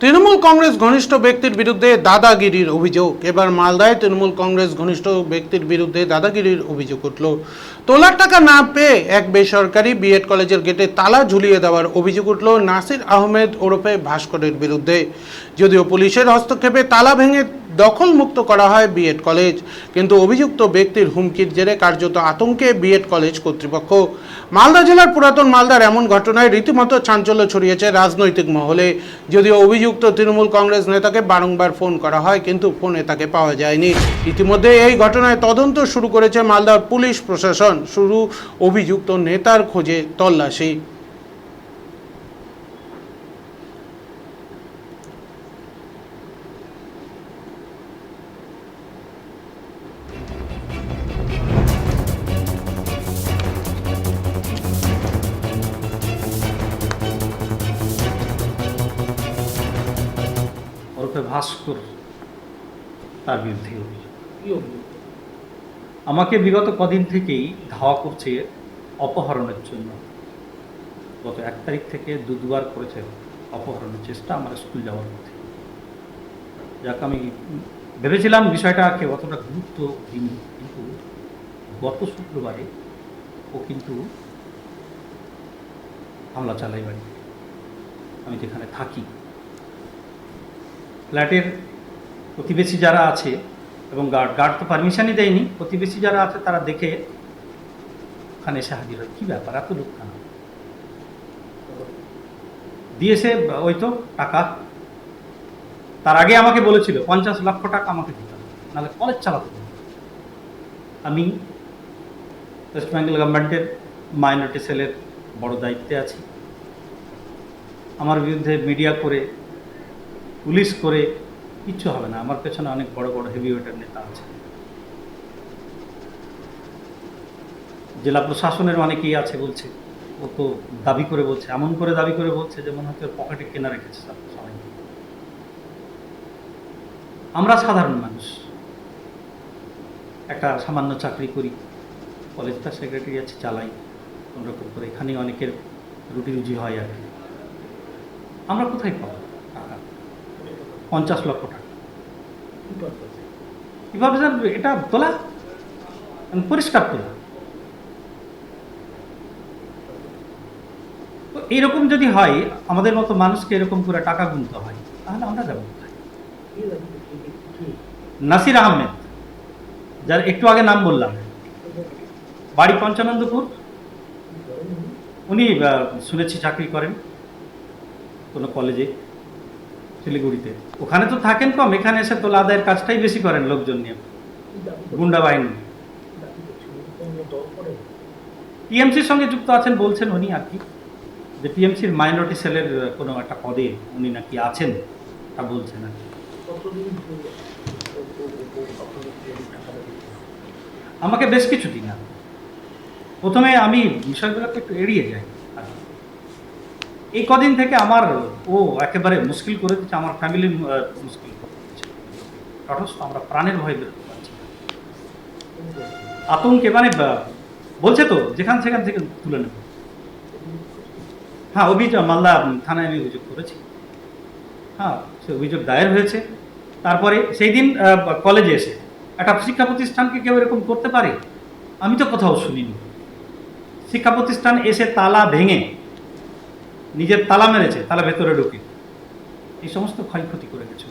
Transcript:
তৃণমূল কংগ্রেস ঘনিষ্ঠ ব্যক্তির বিরুদ্ধে দাদাগিরির অভিযোগ। এবার মালদায় তৃণমূল কংগ্রেস ঘনিষ্ঠ ব্যক্তির বিরুদ্ধে দাদাগিরির অভিযোগ উঠল। তোলার টাকা না পেয়ে এক বেসরকারি বিএড কলেজের গেটে তালা ঝুলিয়ে দেওয়ার অভিযোগ উঠল নাসির আহমেদ ওরফে ভাস্করের বিরুদ্ধে। যদিও পুলিশের হস্তক্ষেপে তালা ভেঙে দখলমুক্ত করা হয় বিএড কলেজ কিন্তু অভিযুক্ত ব্যক্তির হুমকির জেরে কার্যত আতঙ্কে বিএড কলেজ কর্তৃপক্ষ। মালদা জেলার পুরাতন মালদার এমন ঘটনায় রীতিমতো চাঞ্চল্য ছড়িয়েছে রাজনৈতিক মহলে। যদিও অভিযুক্ত তৃণমূল কংগ্রেস নেতাকে বারংবার ফোন করা হয়, কিন্তু ফোনে তাকে পাওয়া যায়নি। ইতিমধ্যে এই ঘটনায় তদন্ত শুরু করেছে মালদার পুলিশ প্রশাসন। শুরু অভিযুক্ত নেতার খোঁজে তল্লাশি। ওরফে ভাস্কর তার বিরুদ্ধে অভিযোগ। আমাকে বিগত কদিন থেকেই ধাওয়া করছে অপহরণের জন্য। গত এক তারিখ থেকে দু দুবার করেছে অপহরণের চেষ্টা আমার স্কুল যাওয়ার পথে যাক আমি ভেবেছিলাম বিষয়টাকে অতটা গুরুত্ব দিইনি কিন্তু গত শুক্রবারে ও কিন্তু হামলা চালাই বাড়ি আমি যেখানে থাকি ফ্ল্যাটের প্রতিবেশী যারা আছে এবং গার্ড গার্ড তো পারমিশনই দেয়নি, প্রতিবেশী যারা আছে তারা দেখে ওখানে এসে হাজির হয়। কী ব্যাপার? এত লোক কেন? দিয়েছে, ওই তো টাকা। তার আগে আমাকে বলেছিল, পঞ্চাশ লক্ষ টাকা আমাকে দিতে হবে। নাহলে কলেজ চালাতে হবে। আমি ওয়েস্ট বেঙ্গল গভর্নমেন্টের মাইনরিটি সেলের বড় দায়িত্বে আছি। আমার বিরুদ্ধে মিডিয়া করে পুলিশ করে কিচ্ছু হবে না। আমার পেছনে অনেক বড় বড় হেভিওয়েটের নেতা আছে। জেলা প্রশাসনের অনেকেই আছে বলছে। ও তো দাবি করে বলছে, এমন করে দাবি করে বলছে যেমন হয়তো পকেটে কেনা রেখেছে সবাই। আমরা সাধারণ মানুষ। একটা সামান্য চাকরি করি কলেজটা সেক্রেটারি আছে, চালাই। কোনোরকম করে এখানে অনেকের রুটি রুজি হয় আর কি। আমরা কোথায় পাবো? পঞ্চাশ লক্ষ টাকা। এটা তোলা? পরিষ্কার তোলা। তো এইরকম যদি হয়, আমাদের মতো মানুষকে এরকম করে টাকা গুনতে হয়, তাহলে আমরা যাব নাসির আহমেদ, যার একটু আগে নাম বললাম, বাড়ি পঞ্চানন্দপুর। উনি শুনেছি, চাকরি করেন কোনো কলেজে শিলিগুড়িতে ওখানে তো থাকেন কম, এখানে এসে তোলা আদায়ের কাজটাই বেশি করেন লোকজন নিয়ে গুন্ডা বাহিনী টিএমসির সঙ্গে যুক্ত আছেন বলছেন উনি আর কি, যে টিএমসির মাইনরিটি সেলের কোনো একটা পদে উনি নাকি আছেন, তা বলছেন আর। আমাকে বেশ কিছু দিন। প্রথমে আমি বিষয়গুলোকে একটু এড়িয়ে যাই। এই কদিন থেকে আমার ও একেবারে মুশকিল করে দিচ্ছে, আমার ফ্যামিলি মুশকিল করে দিচ্ছে। তটস্থ, আমরা প্রাণের ভয় বেরোতে পারছি। আতঙ্কে মানে বলছে তো, যেখান সেখান থেকে তুলে নেব। হ্যাঁ অভিযোগ, মালদা থানায় আমি অভিযোগ করেছি। হ্যাঁ সে অভিযোগ দায়ের হয়েছে। তারপরে সেই দিন কলেজে এসে একটা শিক্ষা প্রতিষ্ঠানকে কেউ এরকম করতে পারে? আমি তো কোথাও শুনিনি। শিক্ষা প্রতিষ্ঠান এসে তালা ভেঙে নিজের তালা মেরেছে তালা ভেতরে ঢুকে এই সমস্ত ক্ষয়ক্ষতি করে গেছে।